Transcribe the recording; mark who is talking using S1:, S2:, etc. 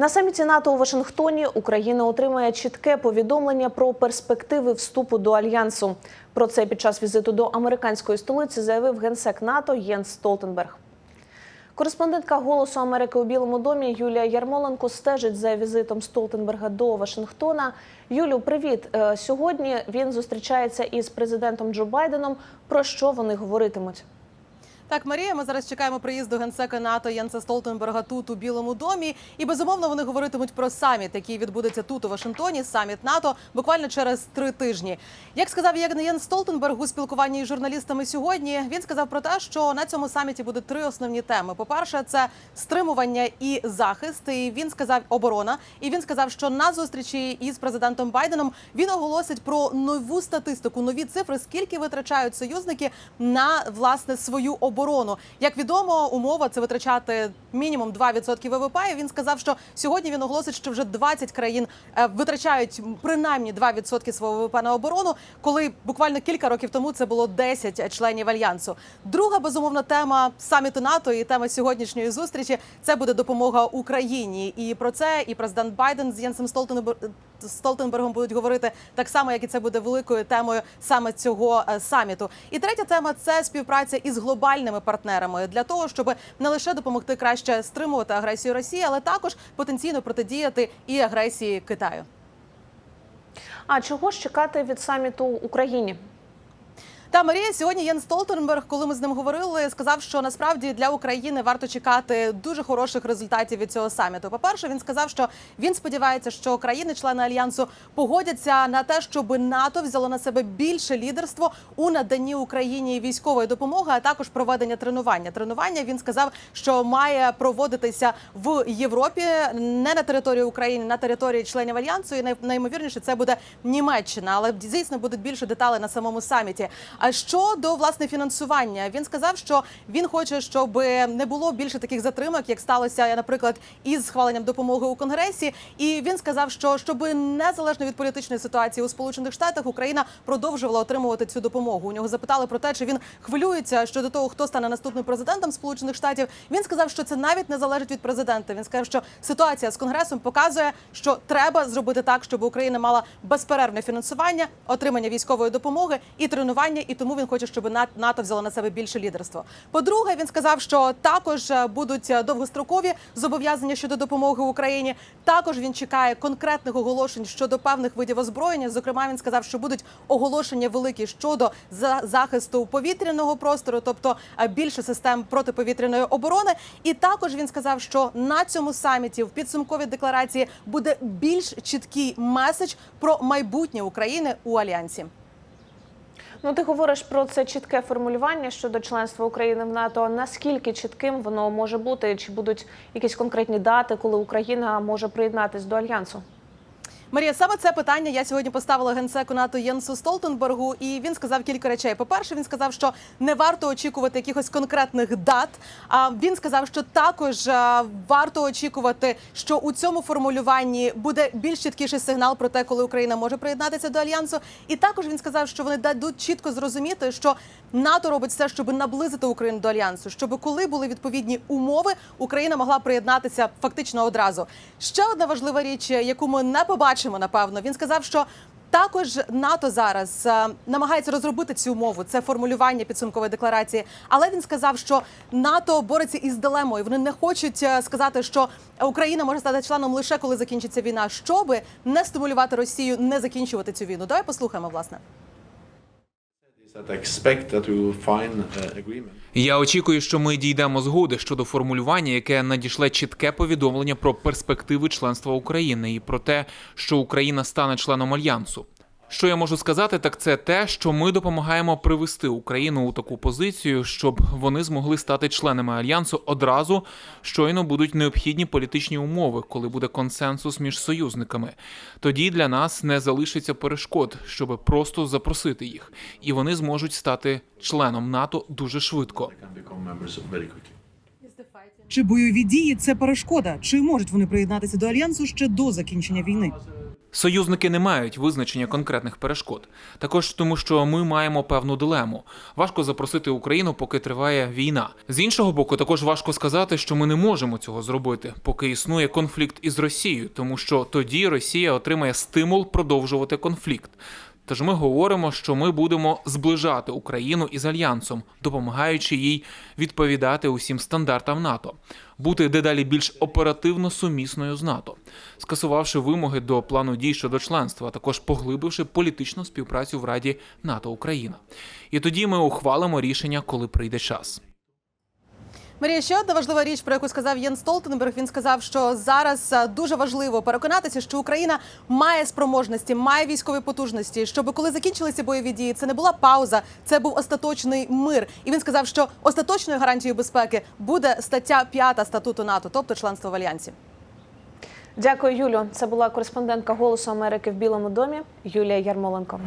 S1: На саміті НАТО у Вашингтоні Україна отримає чітке повідомлення про перспективи вступу до альянсу. Про це під час візиту до американської столиці заявив генсек НАТО Єнс Столтенберг. Кореспондентка Голосу Америки у Білому домі Юлія Ярмоленко стежить за візитом Столтенберга до Вашингтона. Юлю, привіт. Е, Сьогодні він зустрічається із президентом Джо Байденом. Про що вони говоритимуть?
S2: Так, Марія, ми зараз чекаємо приїзду генсека НАТО Єнса Столтенберга тут у Білому домі. І безумовно вони говоритимуть про саміт, який відбудеться тут у Вашингтоні. Саміт НАТО буквально через три тижні. Як сказав Єн Столтенберг у спілкуванні із журналістами сьогодні, він сказав про те, що на цьому саміті буде три основні теми. По перше, це стримування і захист. І він сказав оборона. І він сказав, що на зустрічі із президентом Байденом він оголосить про нову статистику, нові цифри, скільки витрачають союзники на власне свою оборону. Як відомо, умова це витрачати мінімум 2% ВВП. І він сказав, що сьогодні він оголосить, що вже 20 країн е, витрачають принаймні 2% свого ВВП на оборону, коли буквально кілька років тому це було 10 членів альянсу. Друга безумовна тема саміту НАТО і тема сьогоднішньої зустрічі це буде допомога Україні. І про це і президент Байден з Єнсом Столтенбергом будуть говорити так само, як і це буде великою темою саме цього е, саміту. І третя тема це співпраця із глобальними партнерами для того, щоб не лише допомогти краще стримувати агресію Росії, але також потенційно протидіяти і агресії Китаю.
S1: А чого ж чекати від саміту Україні?
S2: Та Марія сьогодні Єн Столтенберг, коли ми з ним говорили, сказав, що насправді для України варто чекати дуже хороших результатів від цього саміту. По перше, він сказав, що він сподівається, що країни-члени альянсу погодяться на те, щоб НАТО взяло на себе більше лідерство у наданні Україні військової допомоги, а також проведення тренування. Тренування він сказав, що має проводитися в Європі, не на території України, на території членів альянсу. І най- наймовірніше це буде Німеччина, але звісно будуть більше деталей на самому саміті. А щодо власне фінансування, він сказав, що він хоче, щоб не було більше таких затримок, як сталося, наприклад, із схваленням допомоги у конгресі. І він сказав, що щоб незалежно від політичної ситуації у Сполучених Штатах Україна продовжувала отримувати цю допомогу. У нього запитали про те, чи він хвилюється щодо того, хто стане наступним президентом Сполучених Штатів. Він сказав, що це навіть не залежить від президента. Він сказав, що ситуація з конгресом показує, що треба зробити так, щоб Україна мала безперервне фінансування, отримання військової допомоги і тренування. І тому він хоче, щоб НАТО взяло на себе більше лідерство. По-друге, він сказав, що також е, будуть е, довгострокові зобов'язання щодо допомоги Україні. Також він чекає конкретних оголошень щодо певних видів озброєння. Зокрема, він сказав, що будуть оголошення великі щодо за- захисту повітряного простору, тобто е, більше систем протиповітряної оборони. І також він сказав, що на цьому саміті в підсумковій декларації буде більш чіткий меседж про майбутнє України у альянсі.
S1: Ну, ти говориш про це чітке формулювання щодо членства України в НАТО. Наскільки чітким воно може бути? Чи будуть якісь конкретні дати, коли Україна може приєднатись до альянсу?
S2: Марія, саме це питання я сьогодні поставила генсеку НАТО Єнсу Столтенбергу, і він сказав кілька речей. По перше, він сказав, що не варто очікувати якихось конкретних дат. А він сказав, що також е, варто очікувати, що у цьому формулюванні буде більш чіткіший сигнал про те, коли Україна може приєднатися до альянсу. І також він сказав, що вони дадуть чітко зрозуміти, що НАТО робить все, щоб наблизити Україну до альянсу, щоб коли були відповідні умови, Україна могла приєднатися фактично одразу. Ще одна важлива річ, яку ми не побачимо, напевно, він сказав, що. Також НАТО зараз е, намагається розробити цю умову. Це формулювання підсумкової декларації. Але він сказав, що НАТО бореться із дилемою. Вони не хочуть е, сказати, що Україна може стати членом лише коли закінчиться війна, щоби не стимулювати Росію, не закінчувати цю війну. Давай послухаємо власне.
S3: Я очікую, що ми дійдемо згоди щодо формулювання, яке надішле чітке повідомлення про перспективи членства України і про те, що Україна стане членом альянсу. Що я можу сказати, так це те, що ми допомагаємо привести Україну у таку позицію, щоб вони змогли стати членами альянсу одразу, щойно будуть необхідні політичні умови, коли буде консенсус між союзниками. Тоді для нас не залишиться перешкод, щоб просто запросити їх, і вони зможуть стати членом НАТО дуже швидко.
S4: Чи бойові дії це перешкода? Чи можуть вони приєднатися до альянсу ще до закінчення війни?
S3: Союзники не мають визначення конкретних перешкод. Також тому, що ми маємо певну дилему. Важко запросити Україну, поки триває війна. З іншого боку, також важко сказати, що ми не можемо цього зробити, поки існує конфлікт із Росією, тому що тоді Росія отримає стимул продовжувати конфлікт. Тож ми говоримо, що ми будемо зближати Україну із альянсом, допомагаючи їй відповідати усім стандартам НАТО, бути дедалі більш оперативно сумісною з НАТО, скасувавши вимоги до плану дій щодо членства, а також поглибивши політичну співпрацю в Раді НАТО Україна. І тоді ми ухвалимо рішення, коли прийде час.
S2: Марія, ще одна важлива річ, про яку сказав Єн Столтенберг. Він сказав, що зараз е, дуже важливо переконатися, що Україна має спроможності, має військові потужності, щоб коли закінчилися бойові дії, це не була пауза, це був остаточний мир. І він сказав, що остаточною гарантією безпеки буде стаття 5 статуту НАТО, тобто членство в альянсі.
S1: Дякую, Юлю. Це була кореспондентка Голосу Америки в Білому домі Юлія Ярмоленко.